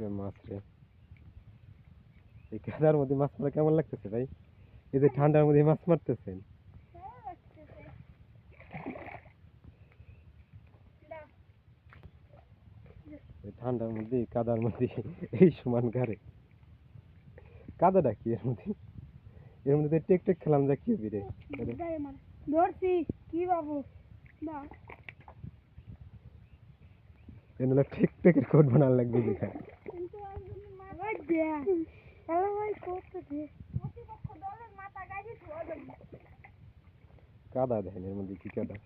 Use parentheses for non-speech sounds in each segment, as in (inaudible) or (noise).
রে মাছ রে। এই কাদার মধ্যে মাছ মারা কেমন লাগতেছে ভাই? এই যে ঠান্ডার মধ্যে মাছ মারতেছেন। ঠান্ডার মধ্যে কাদার মধ্যে এই সমান গাড়ে। কাদাটা কি এর মধ্যে? এর মধ্যে টেক টেক খেলাম যা কি হবে রে ধরছি কি বাবু? না এর হলো টেক টেকের কোট বানার লাগবে দেখা দেখ হ্যালো ভাই করতে দে প্রতিপক্ষ দলের মাথা গাড়ি ধোয়া যাবে কাদা দেখেন এর মধ্যে কি কাদা?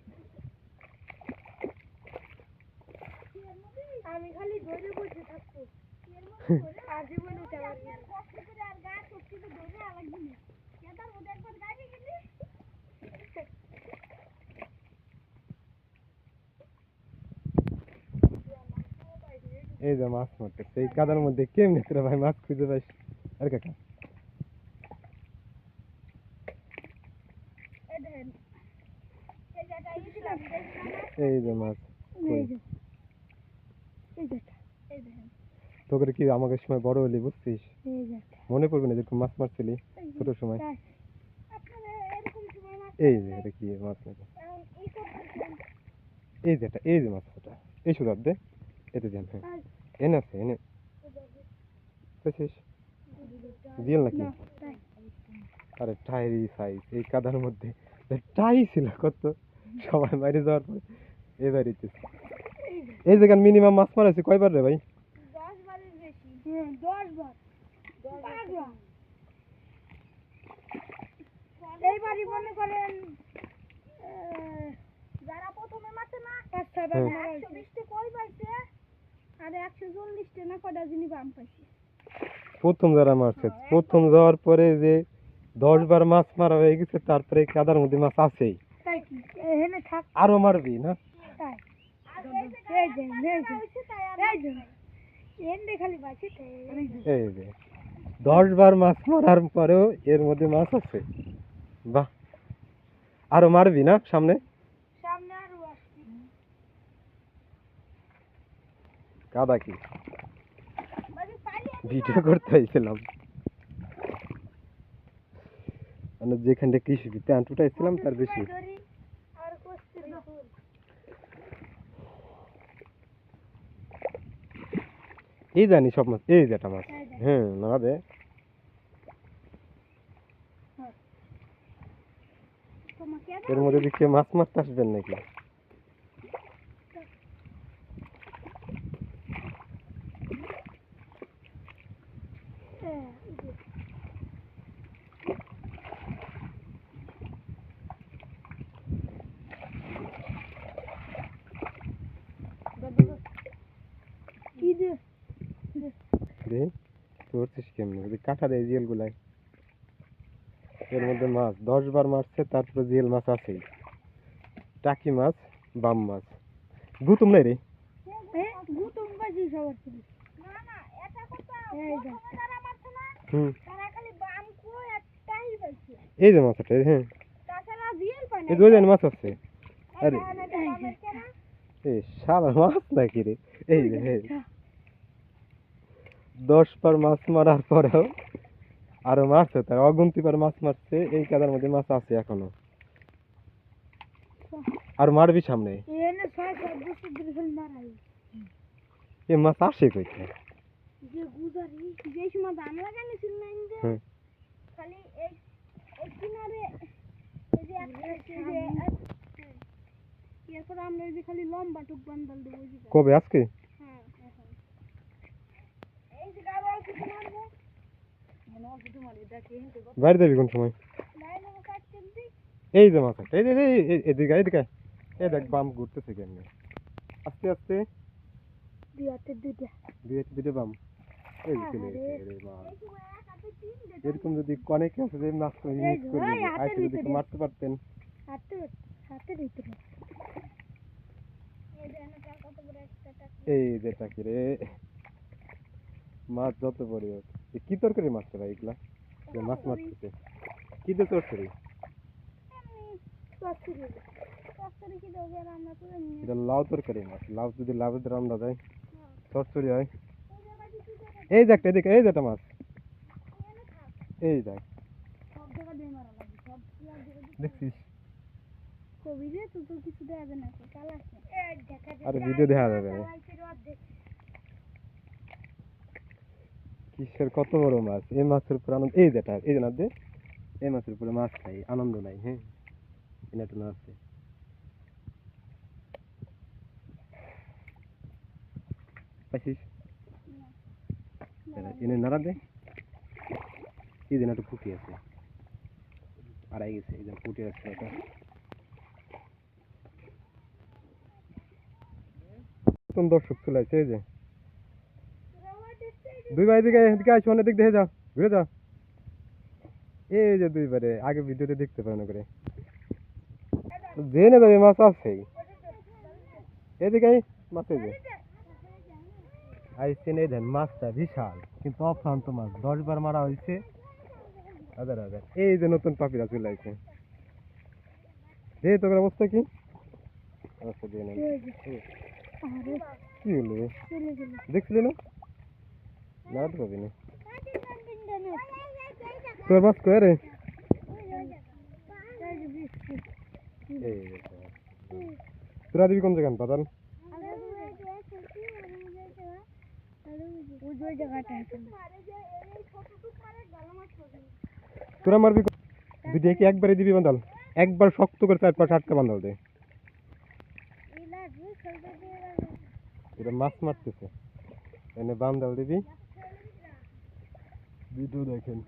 আমি খালি ধরে বসে থাকব (laughs) আজীবন উঠে পারবি না। কষ্ট করে আর গা করছি তো ধরে আলাদা না কেদার মধ্যে একবার গাড়ি গেলি এই যে মাছ মারতেছে। এই কাদার মধ্যে কেমনে তোরা ভাই মাছ খুঁজে পাইস আর কাকা। এই যে মাছ তোকে কি আমাকে সময় বড় হলি বুঝছিস? মনে পড়বে না যেরকম মাছ মারছিলি ছোট সময়? এই যে এটা কি মাছ নাকি? এই যে এটা এই যে মাছটা এই সুদার দে। এতে দেন হ্যাঁ। এনে আছে এনে। বুঝছিস দিল নাকি। আরে টাইরি সাইজ এই কাদার মধ্যে। টাই ছিল কত? সবাই বাইরে যাওয়ার পরে। বাড়িতে এই জায়গায় মিনিমাম মাছ মারাছি কয়বার রে ভাই? হ্যাঁ। এইবারই মনে করেন যারা প্রথমে মাছে না একশো। একশো বিশটি কই পাইছে আর একশো চল্লিশটি না কটা জিনিস বাম পাইছে প্রথম যারা মারছে প্রথম যাওয়ার পরে যে দশ বার মাছ মারা হয়ে গেছে তারপরে কাদার মধ্যে মাছ আছেই? তাই কি? এখানে থাক। আরও মারবি না? তাই। এই যে এই যে এই যে। এন্ডে খালি বাঁচি এই যে দশ বার মাছ মারার পরেও এর মধ্যে মাছ আছে। বাহ। আরও মারবি না সামনে আরও আসছি কাদা কি? পালিয়ে ভিডিও করতে হয়েছিলাম মানে যেখানটা কৃষি প্যান্ট উঠাইছিলাম তার বেশি। এই জানি সব মাছ এই যেটা মাছ। হ্যাঁ না দে। এর মধ্যে দেখি মাছ মারতে আসবেন নাকি? দে রে ধরছিস কেমনি? ওই কাটা দেয় জিয়েল গুলাই এর মধ্যে মাছ দশ বার মারছে তারপরে জিয়েল মাছ আছেই টাকি মাছ বাম মাছ। গুতুম নাই রে? গুতুম বাজি সবার হুম। এই যে মাছটা হ্যাঁ। তাছাড়া রিয়েল পায় এই দুই জানি মাছ আছে আরে। এই সারা মাছ নাকি রে? এই যে দশ পার মাছ মারার পরেও আরও মারছে তার অগুন্তি পার মাছ মারছে এই কাদার মধ্যে মাছ আছে এখনও। আর মারবি সামনে? এই মাছ আসে কইতে যে গুজারি যে সময় ধান লাগানো ছিল না খালি এই এই কিনারে এই যে একটা এরপর আমরা এই যে খালি লম্বা টুক বান্ডাল দেবো কবে? আজকে? হ্যাঁ এই যে গাড়ি অল্প মারবো মানে অল্প কিছু দেখি বাইরে যাবি কোন সময়? এই যে মাছ এই যে এদিকে এদিকে এই দেখ বাম ঘুরতেছে আস্তে আস্তে। দুই হাতে দুইটা। দুই হাতে দুটো বাম। এই চলে হাতে তিনটে এরকম যদি কনেকে আছে যে মাছ করে মিস করে ওই যদি মারতে পারতেন। হাতে হাতে ভিতরে এই যে টাকা। রে মাছ যত বড় হোক। কি তরকারি রে ভাই এগুলা? মাছ মারতেছে। কি দিয়ে তরকারি? লাউ তরকারি মাছ। লাউ যদি লাউ দিয়ে রান্না যায় হয়। জায়গায় কিছু এই যে একটা এদিকে এই যে একটা মাছ এই দেখ সব জায়গা দিয়ে মারা লাগবে সব জায়গা দিয়ে দেখছিস কবি রে তুই তো কিছু দেওয়া যাবে না চালাস না দেখা আরে ভিডিও দেখা যাবে না কিসের কত বড় মাছ এই মাছের উপর আনন্দ এই যেটা এই যে না দে এই মাছের উপরে মাছ খাই আনন্দ নাই হ্যাঁ এটা একটু নাচছে পাইছিস দাঁড়া, এনে নাড়া দে এই দিন একটু ফুটি আছে। আড়াই গেছে, এই দিন ফুটি আছে এটা নতুন দর্শক চলে আসছে, এই যে। দুই ভাই দিকে এদিকে আসো অনেক দিক দেখে যাও, ঘুরে যাও। এই যে দুইবারে আগে ভিডিওতে দেখতে পারেন করে। জেনে যাবে, মাছ আছে। এদিকে মাছ এই যে। আইসেন এই দেন মাছটা বিশাল কিন্তু অফ্রান্ত মাছ দশ বার মারা হয়েছে হাজার হাজার এই যে নতুন পাপিরা চলে আসছে দে তোর অবস্থা কি? অবস্থা দিয়ে নেন। কি হলো? এ? চলে গেল। দেখছিলি না? না তো পাবি না? তোর মাছ কয়ে রে। তোরা। দিবি কোন জায়গান পাতান তোরা মারবি দুই দিয়ে কি একবারে দিবি বান্দাল একবার শক্ত করে চার পাঁচ আটটা বান্দাল দে। এটা মাছ মারতেছে। এনে বান্দাল দিবি। ভিডিও দেখেন।